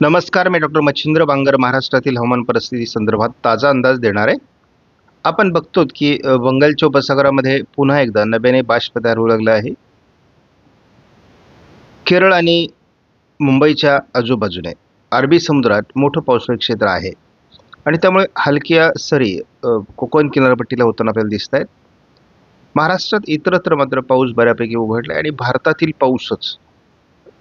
नमस्कार मी डॉक्टर मच्छिंद्र बांगर महाराष्ट्रातील हवामान परिस्थिती संदर्भात ताजा अंदाज देणार आहे. आपण बघतो की बंगालच्या उपसागरामध्ये पुन्हा एकदा नव्याने बाष्प तयार होऊ लागलं आहे. केरळ आणि मुंबईच्या आजूबाजूने अरबी समुद्रात मोठं पावसाळी क्षेत्र आहे. आणि त्यामुळे हलक्या सरी कोकण किनारपट्टीला होताना आपल्याला दिसत आहेत महाराष्ट्रात इतरत्र मात्र पाऊस बऱ्यापैकी उघडला आहे आणि भारतातील पाऊसच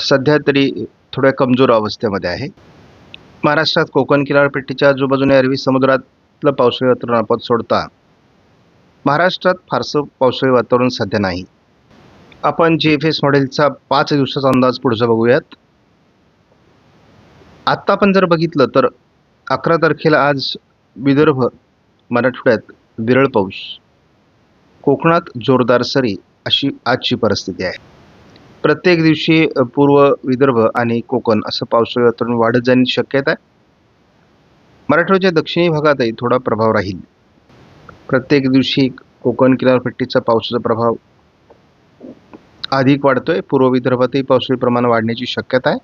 सध्या तरी थोड्या कमजोर अवस्थेमध्ये आहे. महाराष्ट्रात कोकण किनारपट्टीच्या आजूबाजूने अरबी समुद्रातलं पावसाळी वातावरण आपण सोडता महाराष्ट्रात फारसं पावसाळी वातावरण सध्या नाही. आपण जी एफ एस मॉडेलचा पाच दिवसाचा अंदाज पुढचा बघूयात. आत्ता आपण जर बघितलं तर अकरा तारखेला आज विदर्भ मराठवाड्यात विरळ पाऊस. कोकणात जोरदार सरी अशी आजची परिस्थिती आहे. प्रत्येक दिवशी पूर्व विदर्भ आणि कोकण असं पावसाळी वातावरण वाढत जाण्याची शक्यता आहे. मराठवाड्याच्या दक्षिणी भागातही थोडा प्रभाव राहील. प्रत्येक दिवशी कोकण किनारपट्टीचा पावसाचा प्रभाव अधिक वाढतोय. पूर्व विदर्भातही पावसाळी प्रमाण वाढण्याची शक्यता आहे.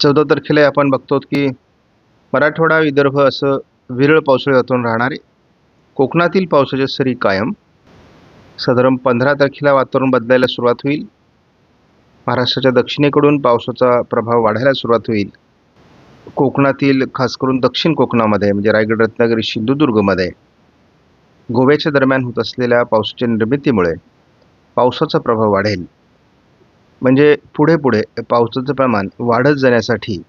चौदा तारखेला आपण बघतो की मराठवाडा विदर्भ असं विरळ पावसाळी वातावरण राहणार आहे कोकणातील पावसाच्या सरी कायम. साधारण पंधरा तारखेला वातावरण बदलायला सुरुवात होईल. महाराष्ट्राच्या दक्षिणेकडून पावसाचा प्रभाव वाढायला सुरुवात होईल. कोकणातील खास करून दक्षिण कोकणामध्ये म्हणजे रायगड रत्नागिरी सिंधुदुर्गमध्ये गोव्याच्या दरम्यान होत असलेल्या पावसाच्या निर्मितीमुळे पावसाचा प्रभाव वाढेल. म्हणजे पुढे पुढे पावसाचं प्रमाण वाढत जाण्यासाठी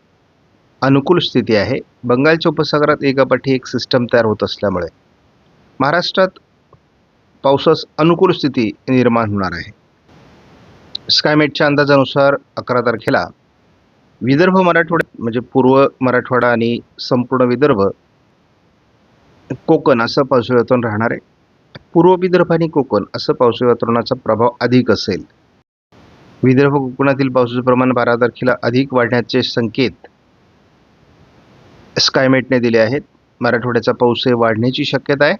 अनुकूल स्थिती आहे. बंगालच्या उपसागरात एकापाठी एक सिस्टम तयार होत असल्यामुळे महाराष्ट्रात पावसास अनुकूल स्थिती निर्माण होणार आहे. स्कायमेटच्या अंदाजानुसार अकरा तारखेला विदर्भ मराठवाडा म्हणजे पूर्व मराठवाडा आणि संपूर्ण विदर्भ कोकण असं पावसाळी वातावरण राहणार आहे. पूर्व विदर्भ आणि कोकण असं पावसाळी वातावरणाचा प्रभाव अधिक असेल. विदर्भ कोकणातील पावसाचं प्रमाण बारा तारखेला अधिक वाढण्याचे संकेत स्कायमेटने दिले आहेत. मराठवाड्याचा पाऊसही वाढण्याची शक्यता आहे.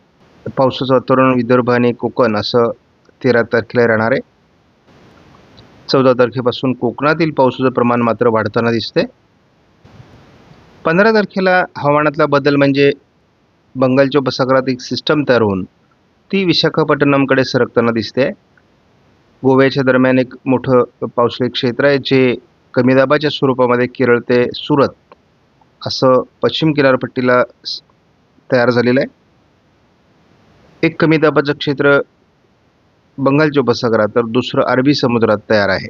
पावसाचं वातावरण विदर्भ आणि कोकण असं तेरा तारखेला राहणार आहे. चौदा तारखेपासून कोकणातील पावसाचं प्रमाण मात्र वाढताना दिसते पंधरा तारखेला हवामानातला बदल म्हणजे बंगालच्या उपसागरात एक सिस्टम तयार होऊन ती विशाखापट्टणमकडे सरकताना दिसते. गोव्याच्या दरम्यान एक मोठं पावसाळी क्षेत्र आहे जे कमी दाबाच्या स्वरूपामध्ये केरळ ते सुरत असं पश्चिम किनारपट्टीला तयार झालेलं आहे. एक कमी दाबाचं क्षेत्र बंगालच्या उपसागरात तर दुसरं अरबी समुद्रात तयार आहे.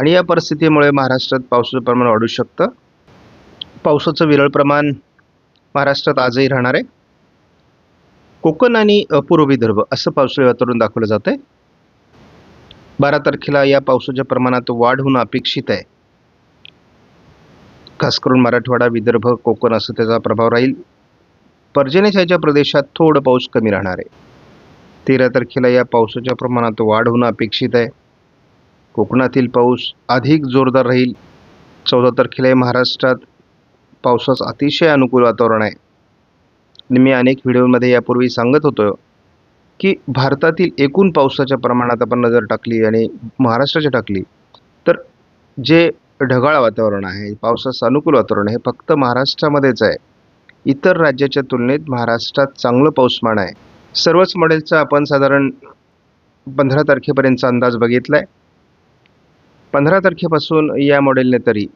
आणि या परिस्थितीमुळे महाराष्ट्रात पावसाचं प्रमाण वाढू शकतं. पावसाचं विरळ प्रमाण महाराष्ट्रात आजही राहणार आहे. कोकण आणि पूर्व विदर्भ असं पावसाळी वातावरण दाखवलं जात आहे बारा तारखेला या पावसाच्या प्रमाणात वाढ होणं अपेक्षित आहे. खास करून मराठवाडा विदर्भ कोकण असं त्याचा प्रभाव राहील. पर्जन्यछायाच्या प्रदेशात थोडं पाऊस कमी राहणार आहे. तेरा तारखेला या पावसाच्या प्रमाणात वाढ होणं अपेक्षित आहे. कोकणातील पाऊस अधिक जोरदार राहील. चौदा तारखेला महाराष्ट्रात पावसाचं अतिशय अनुकूल वातावरण आहे. आणि मी अनेक व्हिडिओमध्ये यापूर्वी सांगत होतो की भारतातील एकूण पावसाच्या प्रमाणात आपण नजर टाकली आणि महाराष्ट्राच्या टाकली तर जे ढगाळ वातावरण आहे पावसाचं अनुकूल वातावरण हे फक्त महाराष्ट्रामध्येच आहे. इतर राज्याच्या तुलनेत महाराष्ट्रात चांगलं पाऊसमान आहे. सर्वच मॉडेलचा आपण साधारण पंधरा तारखेपर्यंतचा अंदाज बघितला आहे पंधरा तारखेपासून या मॉडेलने तरी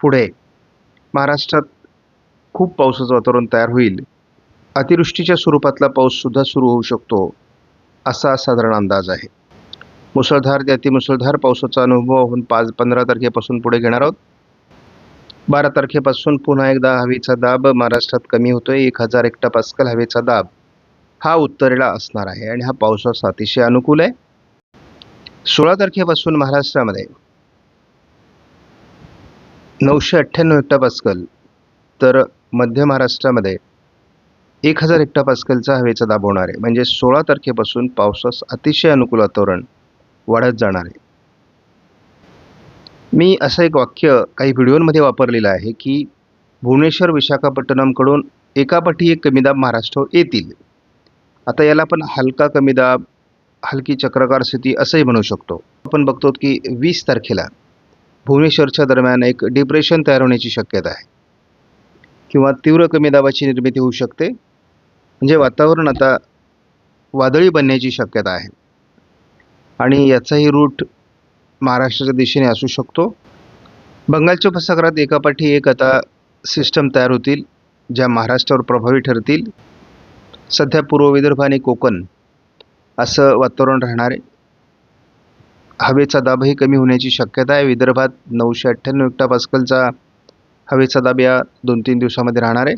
पुढे महाराष्ट्रात खूप पावसाचं वातावरण तयार होईल. अतिवृष्टीच्या स्वरूपातला पाऊससुद्धा सुरू होऊ शकतो असा साधारण अंदाज आहे. मुसळधार ते अतिमुसळधार पावसाचा अनुभव आपण पाच पंधरा तारखेपासून पुढे घेणार आहोत. बारा तारखेपासून पुन्हा एकदा हवेचा दाब महाराष्ट्रात कमी होतोय. एक हजार एकटा पास्कल हवेचा दाब हा उत्तरेला असणार आहे आणि हा पावसाचा अतिशय अनुकूल आहे. सोळा तारखेपासून महाराष्ट्रामध्ये नऊशे अठ्ठ्याण्णव हेक्टापास्कल तर मध्य महाराष्ट्रामध्ये एक हजार हेक्टापास्कलचा हवेचा दाब होणार आहे. म्हणजे सोळा तारखेपासून पावसास अतिशय अनुकूल वातावरण वाढत जाणार आहे. मी असं एक वाक्य काही व्हिडिओमध्ये वापरलेलं आहे की भुवनेश्वर विशाखापट्टणमकडून एकापाठी एक कमी दाब महाराष्ट्रावर येतील. आता याला आपण हलका कमी दाब हलकी चक्रकार स्थिती असंही म्हणू शकतो. आपण बघतो की वीस तारखेला भुवनेश्वरच्या दरम्यान एक डिप्रेशन तयार होण्याची शक्यता आहे. किंवा तीव्र कमी दाबाची निर्मिती होऊ शकते. म्हणजे वातावरण आता वादळी बनण्याची शक्यता आहे. आणि याचाही रूट महाराष्ट्राच्या दिशेने असू शकतो. बंगालच्या उपसागरात एकापाठी एक आता सिस्टम तयार होतील ज्या महाराष्ट्रावर प्रभावी ठरतील. सध्या पूर्व विदर्भ आणि कोकण असं वातावरण राहणार आहे. हवेचा दाबही कमी होण्याची शक्यता आहे. विदर्भात नऊशे अठ्ठ्याण्णव हेक्टा पास्कलचा हवेचा दाब या दोन तीन दिवसामध्ये राहणार आहे.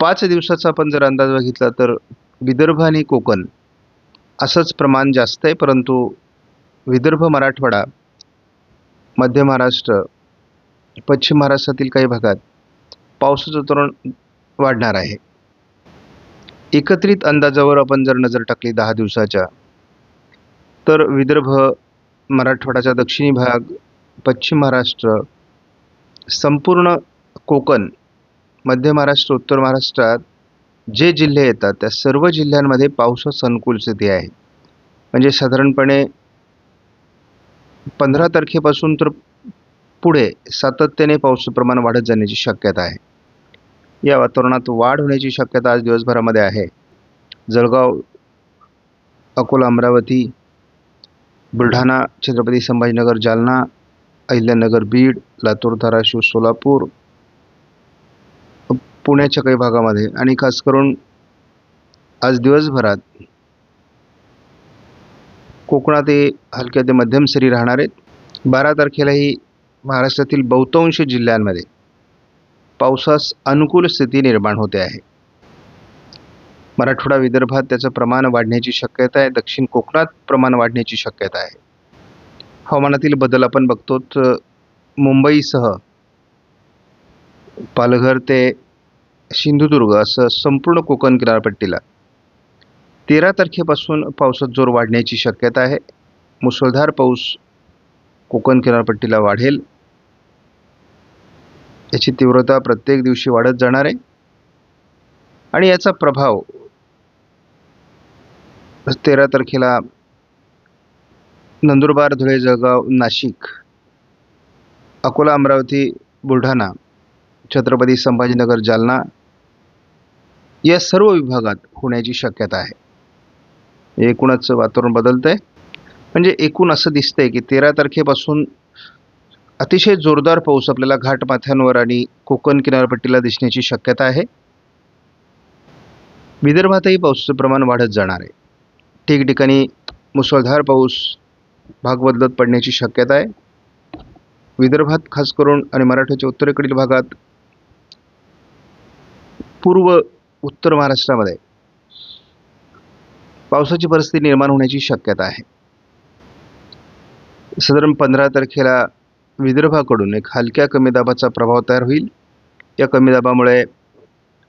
पाच दिवसाचा आपण जर अंदाज बघितला तर विदर्भ आणि कोकण असंच प्रमाण जास्त आहे. परंतु विदर्भ मराठवाडा मध्य महाराष्ट्र पश्चिम महाराष्ट्रातील काही भागात पावसाचं तोरण वाढणार आहे. एकत्रित अंदाजावर आपण जर नजर टाकली दहा दिवसाच्या तर विदर्भ मराठवाड्याचा दक्षिणी भाग पश्चिम महाराष्ट्र संपूर्ण कोकण मध्य महाराष्ट्र उत्तर महाराष्ट्रात जे जिल्हे येतात त्या सर्व जिल्ह्यांमध्ये पावसास अनुकूल स्थिती आहे. म्हणजे साधारणपणे पंधरा तारखेपासून तर पुढे सातत्याने पावसाचं प्रमाण वाढत जाण्याची शक्यता आहे. या वातावरणात वाढ होण्याची शक्यता आज दिवसभरामध्ये आहे. जळगाव अकोला अमरावती बुलढाणा छत्रपती संभाजीनगर जालना अहिल्यानगर बीड लातूर धाराशिव सोलापूर पुण्याच्या काही भागामध्ये आणि खास करून आज दिवसभरात कोकणात हे हलक्या ते मध्यम सरी राहणार आहेत. बारा तारखेलाही महाराष्ट्रातील बहुतांश जिल्ह्यांमध्ये पावसास अनुकूल स्थिती निर्माण होते आहे. मराठवाडा विदर्भात त्याचं प्रमाण वाढण्याची शक्यता आहे. दक्षिण कोकणात प्रमाण वाढण्याची शक्यता आहे. हवामानातील बदल आपण बघतो मुंबईसह पालघर ते सिंधुदुर्ग असं संपूर्ण कोकण किनारपट्टीला तेरा तारखेपासून पावसात जोर वाढण्याची शक्यता आहे. मुसळधार पाऊस कोकण किनारपट्टीला वाढेल. याची तीव्रता प्रत्येक दिवशी वाढत जाणार आहे. आणि याचा प्रभाव तेरा तारखेला नंदुरबार धुळे जळगाव नाशिक अकोला अमरावती बुलढाणा छत्रपती संभाजीनगर जालना या सर्व विभागात होण्याची शक्यता आहे. एकूणच वातावरण बदलतं आहे म्हणजे एकूण असं दिसतंय की तेरा तारखेपासून अतिशय जोरदार पाऊस आपल्याला घाटमाथ्यांवर आणि कोकण किनारपट्टीला दिसण्याची शक्यता आहे. विदर्भातही पावसाचं प्रमाण वाढत जाणार आहे. ठिकठिकाणी मुसळधार पाऊस भाग बदलत पडण्याची शक्यता आहे. विदर्भात खास करून आणि मराठवाड्याच्या उत्तरेकडील भागात पूर्व उत्तर महाराष्ट्रामध्ये पावसाची परिस्थिती निर्माण होण्याची शक्यता आहे. साधारण पंधरा तारखेला विदर्भाकडून एक हलक्या कमी दाबाचा प्रभाव तयार होईल. या कमी दाबामुळे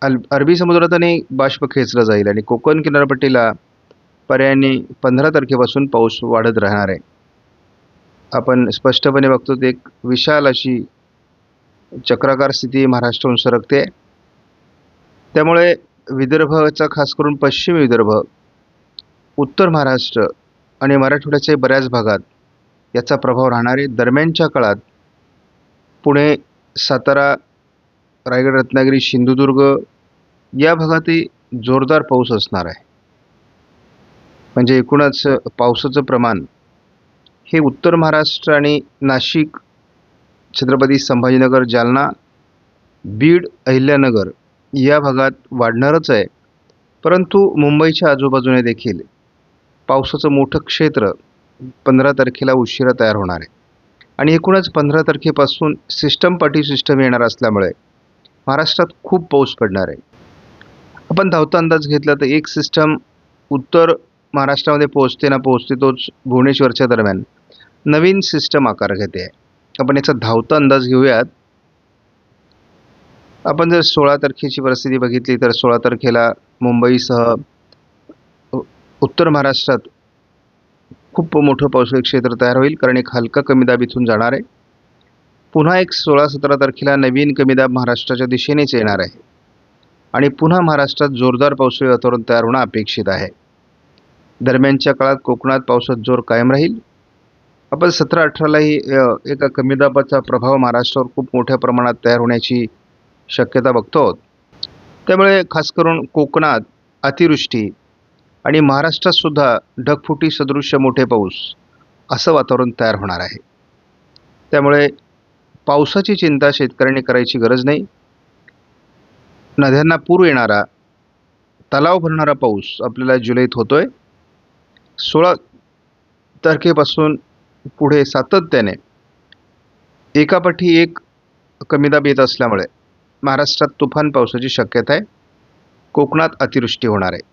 अल अरबी समुद्रातही बाष्प खेचलं जाईल आणि कोकण किनारपट्टीला पर्यायाने पंधरा तारखेपासून पाऊस वाढत राहणार आहे. आपण स्पष्टपणे बघतो ते एक विशाल अशी चक्राकार स्थिती महाराष्ट्राहून सरकते. त्यामुळे विदर्भाचा खास करून पश्चिम विदर्भ उत्तर महाराष्ट्र आणि मराठवाड्याच्या बऱ्याच भागात याचा प्रभाव राहणार आहे दरम्यानच्या काळात पुणे सातारा रायगड रत्नागिरी सिंधुदुर्ग या भागातही जोरदार पाऊस असणार आहे. म्हणजे एकूणच पावसाचं प्रमाण हे उत्तर महाराष्ट्र आणि नाशिक छत्रपती संभाजीनगर जालना बीड अहिल्यानगर या भागात वाढणारच आहे. परंतु मुंबईच्या आजूबाजूने देखील पावसाचं मोठं क्षेत्र पंधरा तारखेला उशिरा तयार होणार आहे. आणि एकूणच पंधरा तारखेपासून सिस्टम पाठी सिस्टम येणार असल्यामुळे महाराष्ट्रात खूप पाऊस पडणार आहे. आपण धावता अंदाज घेतला तर एक सिस्टम उत्तर महाराष्ट्रामध्ये पोहोचते ना पोहोचते तोच भुवनेश्वरच्या दरम्यान. नवीन सिस्टम आकार घेते. आहे आपण याचा धावता अंदाज घेऊयात. आपण जर सोळा तारखेची परिस्थिती बघितली तर सोळा तारखेला मुंबईसह उत्तर महाराष्ट्रात खूप मोठं पावसाळी क्षेत्र तयार होईल कारण एक हलका कमी दाब इथून जाणार आहे. पुन्हा एक सोळा सतरा तारखेला नवीन कमी दाब महाराष्ट्राच्या दिशेनेच येणार आहे. आणि पुन्हा महाराष्ट्रात जोरदार पावसाळी वातावरण तयार होणं अपेक्षित आहे. दरम्यानच्या काळात कोकणात पावसात जोर कायम राहील. आपण सतरा अठरालाही एका कमी दाबाचा प्रभाव महाराष्ट्रावर खूप मोठ्या प्रमाणात तयार होण्याची शक्यता बघतो आहोत. त्यामुळे खास करून कोकणात अतिवृष्टी आणि महाराष्ट्रातसुद्धा ढगफुटी सदृश्य मोठे पाऊस असं वातावरण तयार होणार आहे. त्यामुळे पावसाची चिंता शेतकऱ्यांनी करायची गरज नाही. नद्यांना पूर येणारा तलाव भरणारा पाऊस आपल्याला जुलैत होतो आहे सोळा तारखेपासून पुढे सातत्याने एकापाठी एक कमी दाब येत असल्यामुळे महाराष्ट्रात तुफान पावसाची शक्यता आहे. कोकणात अतिवृष्टी होणार आहे.